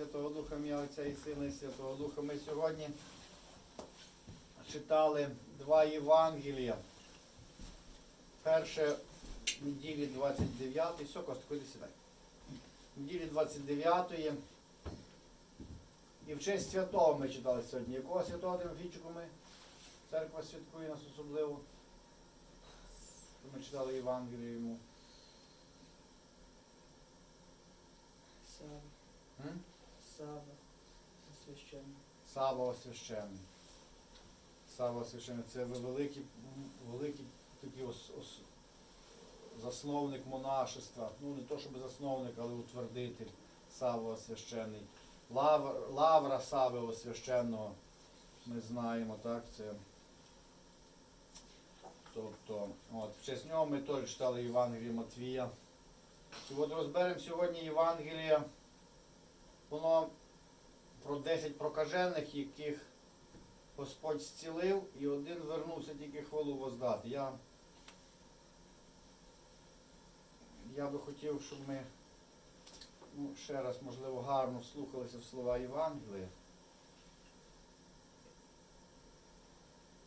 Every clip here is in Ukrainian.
Святого Духа, ім'я Отця і Сина і Святого Духа. Ми сьогодні читали два Євангелія. Перше неділі 29, все, Костко, іди сідай. Неділі 29 і в честь святого ми читали сьогодні. Якого святого Тимофійчику ми? Церква святкує нас особливо. Ми читали Євангелію йому. Сава, М? Сава, священник. Сава освящений. Сава освящений. Це великий, великий такий ос, ос, засновник монашества. Ну не то щоб засновник, але утвердитель Сава освящений. Лавр, лавра Сави освященного. Ми знаємо, так? Це. Тобто, от, в честь нього ми теж читали Євангеліє Матвія. І от розберемо сьогодні Євангелія. Воно про 10 прокажених, яких Господь зцілив, і один вернувся тільки хвалу воздати. Я, я би хотів, щоб ми ну, ще раз, можливо, гарно вслухалися в слова Євангелія.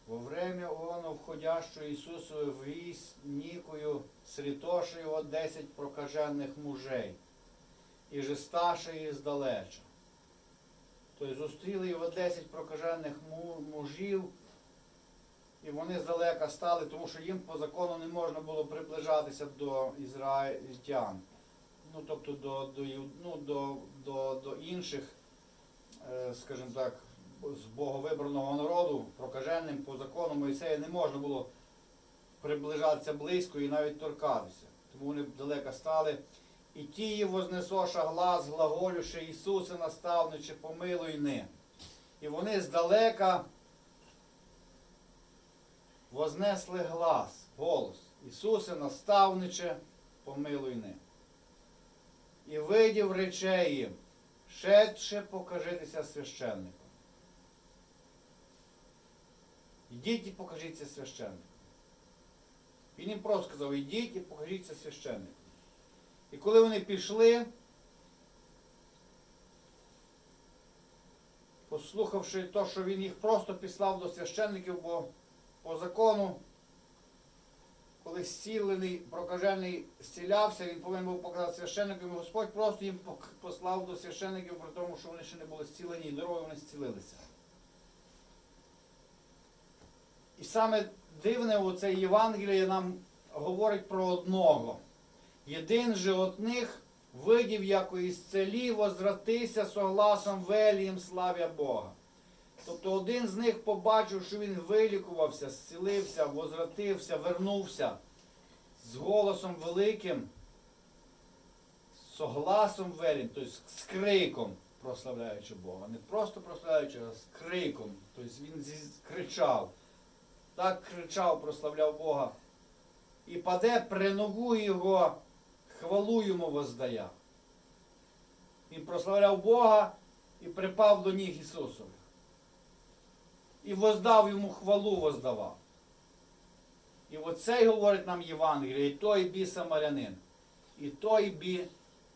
Во время оно входящего Ісусу ввіз нікою срітоше його десять прокажених мужей, і же старший здалеча. Тобто зустріли його 10 прокажених мужів, і вони здалека стали, тому що їм по закону не можна було приближатися до ізраїльтян. Ну, тобто до, до, ну, до, до, до інших, е, скажімо так, з боговибраного народу, прокаженим по закону Моїсея не можна було приближатися близько і навіть торкатися. Тому вони далеко стали. І тії вознесоша глас, глаголюши Ісусе наставниче, помилуй не. І вони здалека вознесли глас, голос. Ісусе наставниче, помилуй не. І видів речей їм, шедше покажитися священником. Ідіть і покажіться священником. Він їм просто сказав, ідіть і покажіться священником. І коли вони пішли, послухавши те, що він їх просто післав до священників, бо по закону, коли зцілений, прокажений зцілявся, він повинен був показати священникам, і Господь просто їм послав до священників, при тому, що вони ще не були зцілені, і дорогою вони зцілилися. І саме дивне у цей Євангеліє нам говорить про одного. Єдин же от них видів, як у ісцелі возвратися согласом велієм славя Бога. Тобто один з них побачив, що він вилікувався, зцілився, возвратився, вернувся з голосом великим, согласом велім, тобто з криком прославляючи Бога. Не просто прославляючи, а з криком. Тобто він кричав. Так кричав, прославляв Бога. І паде при ногу його, хвалу йому воздая. Він прославляв Бога і припав до ніг Ісусових. І воздав йому хвалу воздавав. І оце й говорить нам Євангеліє, і той бі самарянин, і той бі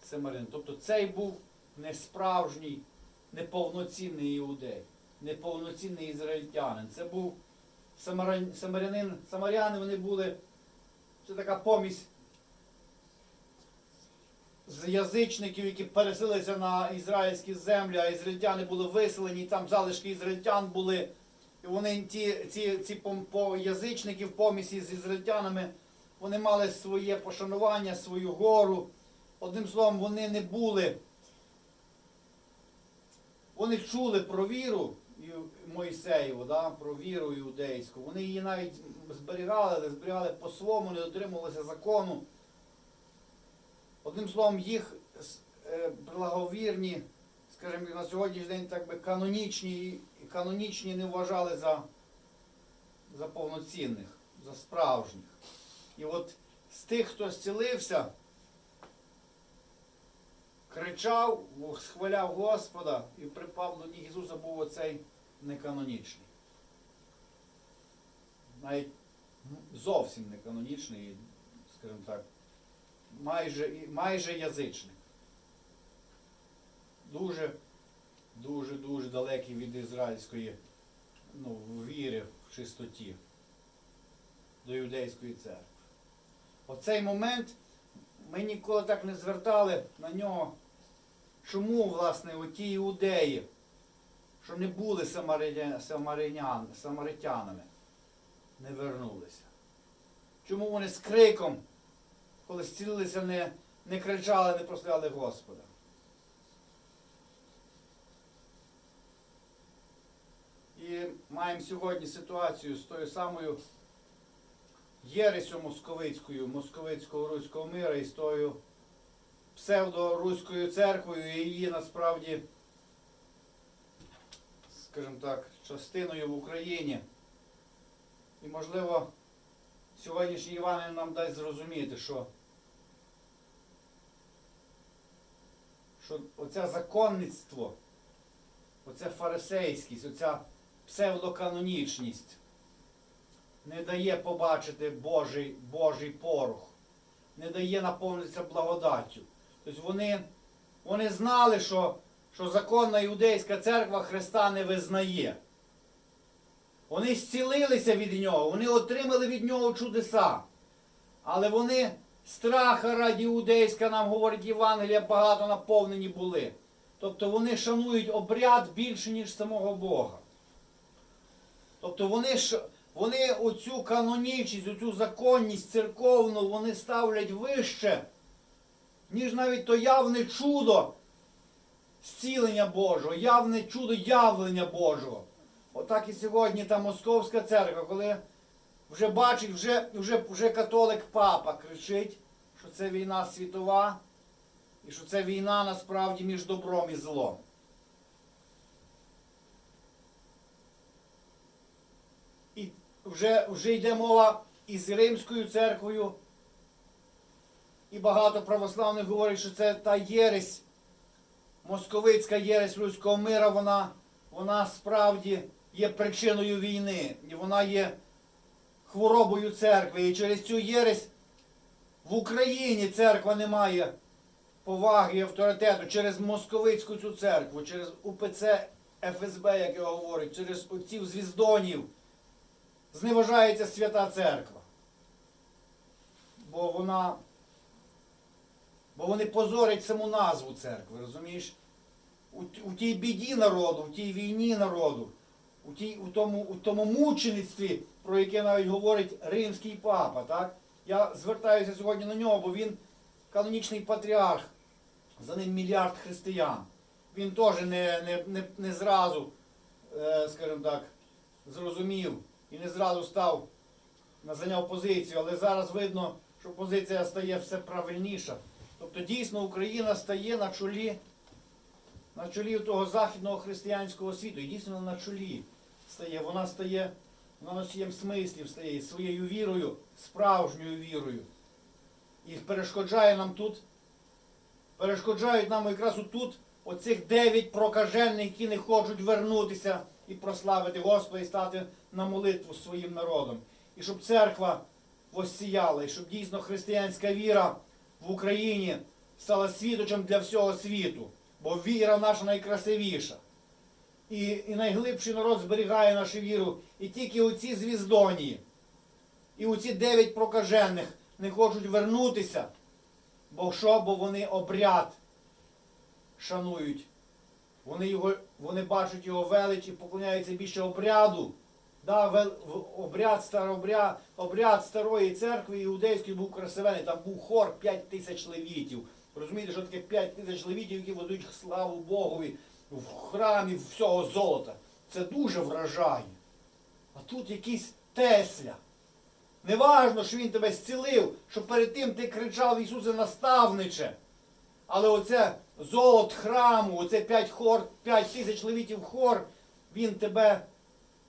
самарянин. Тобто цей був не справжній, неповноцінний іудей, неповноцінний ізраїльтянин. Це був самарянин, самаряни вони були, це така помість з язичників, які переселилися на ізраїльські землі, а ізраїльтяни були виселені, і там залишки ізраїльтян були. І вони ті, ці, ці по язичників помісі з ізраїльтянами, вони мали своє пошанування, свою гору. Одним словом, вони не були. Вони чули про віру Мойсеєву, да, про віру іудейську. Вони її навіть зберігали, але зберігали по-своєму, не дотримувалися закону. Одним словом, їх е, благовірні, скажімо, на сьогоднішній день так би канонічні, канонічні не вважали за, за повноцінних, за справжніх. І от з тих, хто зцілився, кричав, схваляв Господа і припав до ніг Ісуса був оцей неканонічний. Навіть зовсім неканонічний, скажімо так, майже, майже язичник. Дуже дуже-дуже далекі від ізраїльської ну, віри в чистоті до юдейської церкви. Оцей момент ми ніколи так не звертали на нього. Чому, власне, оті іудеї, що не були самаритянами, не вернулися? Чому вони з криком, коли зцілилися, не, не кричали, не прославляли Господа? І маємо сьогодні ситуацію з тою самою єресю московицькою, московицького руського мира і з тою псевдоруською церквою і її насправді, скажімо так, частиною в Україні. І можливо, сьогоднішній Іван нам дасть зрозуміти, що, що оце законництво, оце фарисейськість, оця псевдоканонічність не дає побачити Божий, Божий порох, не дає наповнитися благодаттю. Тобто вони, вони знали, що, що законна іудейська церква Христа не визнає. Вони зцілилися від нього, вони отримали від нього чудеса. Але вони страха раді іудейська, нам говорить Євангелія, багато наповнені були. Тобто вони шанують обряд більше, ніж самого Бога. Тобто вони вони оцю канонічність, оцю законність церковну вони ставлять вище, ніж навіть то явне чудо зцілення Божого, явне чудо явлення Божого. Отак і сьогодні та Московська церква, коли вже бачить, вже, вже, вже католик папа кричить, що це війна світова, і що це війна насправді між добром і злом. І вже, вже йде мова із Римською церквою. І багато православних говорять, що це та єресь, московицька єресь людського мира, вона, вона справді є причиною війни. І вона є хворобою церкви. І через цю єресь в Україні церква не має поваги і авторитету через московицьку цю церкву, через УПЦ ФСБ, як його говорять, через отців звіздонів зневажається свята церква. Бо вона. Бо вони позорять саму назву церкви, розумієш? У, у тій біді народу, у тій війні народу, у, тій, у, тому, у тому мучеництві, про яке навіть говорить римський папа. Так? Я звертаюся сьогодні на нього, бо він канонічний патріарх, за ним мільярд християн. Він теж не, не, не, не зразу, е, скажімо так, зрозумів і не зразу став зайняв позицію, але зараз видно, що позиція стає все правильніша. Тобто дійсно Україна стає на чолі, на чолі того західного християнського світу. І дійсно на чолі стає. Вона стає на носієм смислів стає своєю вірою, справжньою вірою. І перешкоджає нам тут, перешкоджають нам якраз тут оцих дев'ять прокажених, які не хочуть вернутися і прославити Господа і стати на молитву з своїм народом. І щоб церква воссіяла, і щоб дійсно християнська віра в Україні стала світочем для всього світу. Бо віра наша найкрасивіша. І, і найглибший народ зберігає нашу віру. І тільки оці звіздонії, і оці дев'ять прокажених не хочуть вернутися. Бо що? Бо вони обряд шанують. Вони, його, вони бачать його велич і поклоняються більше обряду. Да, вел, обряд, старобряд, обряд старої церкви іудейської був красивений. Там був хор 5 тисяч левітів. Розумієте, що таке 5 тисяч левітів, які водають славу Богові в храмі всього золота. Це дуже вражає. А тут якийсь Тесля. Неважно, що він тебе зцілив, що перед тим ти кричав Ісусе наставниче. Але оце золот храму, оце 5 хор, 5 тисяч левітів хор, він тебе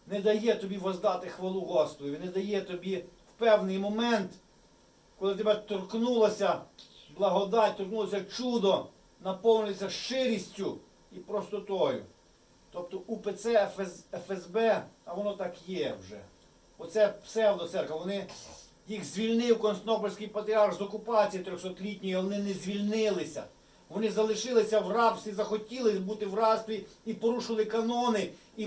не дає тобі воздати хвалу Господу, він не дає тобі в певний момент, коли тебе торкнулося благодать, торкнулося чудо, наповнилося щирістю і простотою. Тобто УПЦ ФС, ФСБ, а воно так є вже. Оце псевдоцерква, вони їх звільнив Константинопольський патріарх з окупації 300-літньої, вони не звільнилися. Вони залишилися в рабстві, захотіли бути в рабстві і порушили канони, і